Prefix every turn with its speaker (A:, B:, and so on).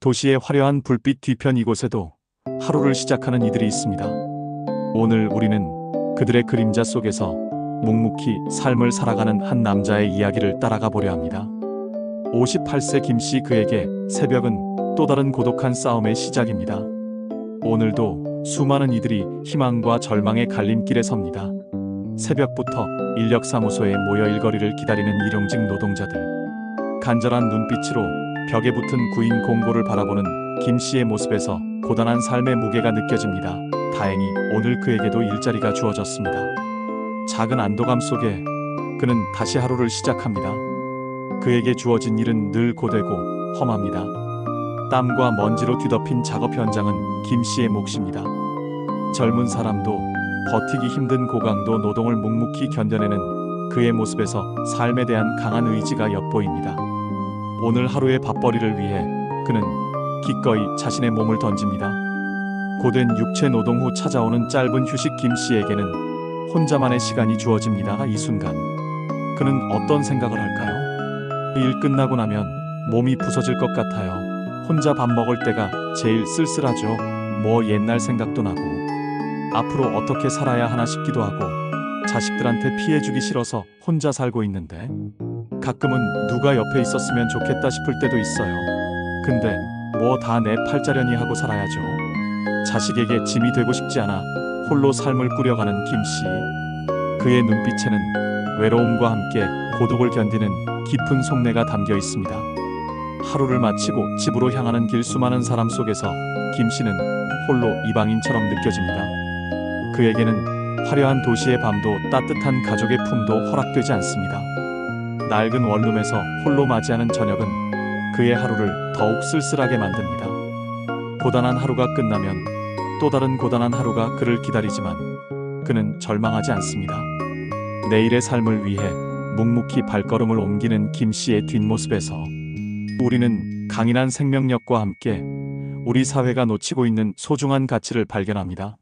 A: 도시의 화려한 불빛 뒤편 이곳에도 하루를 시작하는 이들이 있습니다. 오늘 우리는 그들의 그림자 속에서 묵묵히 삶을 살아가는 한 남자의 이야기를 따라가 보려 합니다. 58세 김 씨 그에게 새벽은 또 다른 고독한 싸움의 시작입니다. 오늘도 수많은 이들이 희망과 절망의 갈림길에 섭니다. 새벽부터 인력사무소에 모여 일거리를 기다리는 일용직 노동자들. 간절한 눈빛으로 벽에 붙은 구인 공고를 바라보는 김 씨의 모습에서 고단한 삶의 무게가 느껴집니다. 다행히 오늘 그에게도 일자리가 주어졌습니다. 작은 안도감 속에 그는 다시 하루를 시작합니다. 그에게 주어진 일은 늘 고되고 험합니다. 땀과 먼지로 뒤덮인 작업 현장은 김 씨의 몫입니다. 젊은 사람도 버티기 힘든 고강도 노동을 묵묵히 견뎌내는 그의 모습에서 삶에 대한 강한 의지가 엿보입니다. 오늘 하루의 밥벌이를 위해 그는 기꺼이 자신의 몸을 던집니다. 고된 육체 노동 후 찾아오는 짧은 휴식 김 씨에게는 혼자만의 시간이 주어집니다. 이 순간 그는 어떤 생각을 할까요? 일 끝나고 나면 몸이 부서질 것 같아요. 혼자 밥 먹을 때가 제일 쓸쓸하죠. 뭐 옛날 생각도 나고 앞으로 어떻게 살아야 하나 싶기도 하고 자식들한테 피해주기 싫어서 혼자 살고 있는데 가끔은 누가 옆에 있었으면 좋겠다 싶을 때도 있어요. 근데 뭐 다 내 팔자련이 하고 살아야죠. 자식에게 짐이 되고 싶지 않아 홀로 삶을 꾸려가는 김 씨. 그의 눈빛에는 외로움과 함께 고독을 견디는 깊은 속내가 담겨 있습니다. 하루를 마치고 집으로 향하는 길 수많은 사람 속에서 김 씨는 홀로 이방인처럼 느껴집니다. 그에게는 화려한 도시의 밤도 따뜻한 가족의 품도 허락되지 않습니다. 낡은 원룸에서 홀로 맞이하는 저녁은 그의 하루를 더욱 쓸쓸하게 만듭니다. 고단한 하루가 끝나면 또 다른 고단한 하루가 그를 기다리지만 그는 절망하지 않습니다. 내일의 삶을 위해 묵묵히 발걸음을 옮기는 김 씨의 뒷모습에서 우리는 강인한 생명력과 함께 우리 사회가 놓치고 있는 소중한 가치를 발견합니다.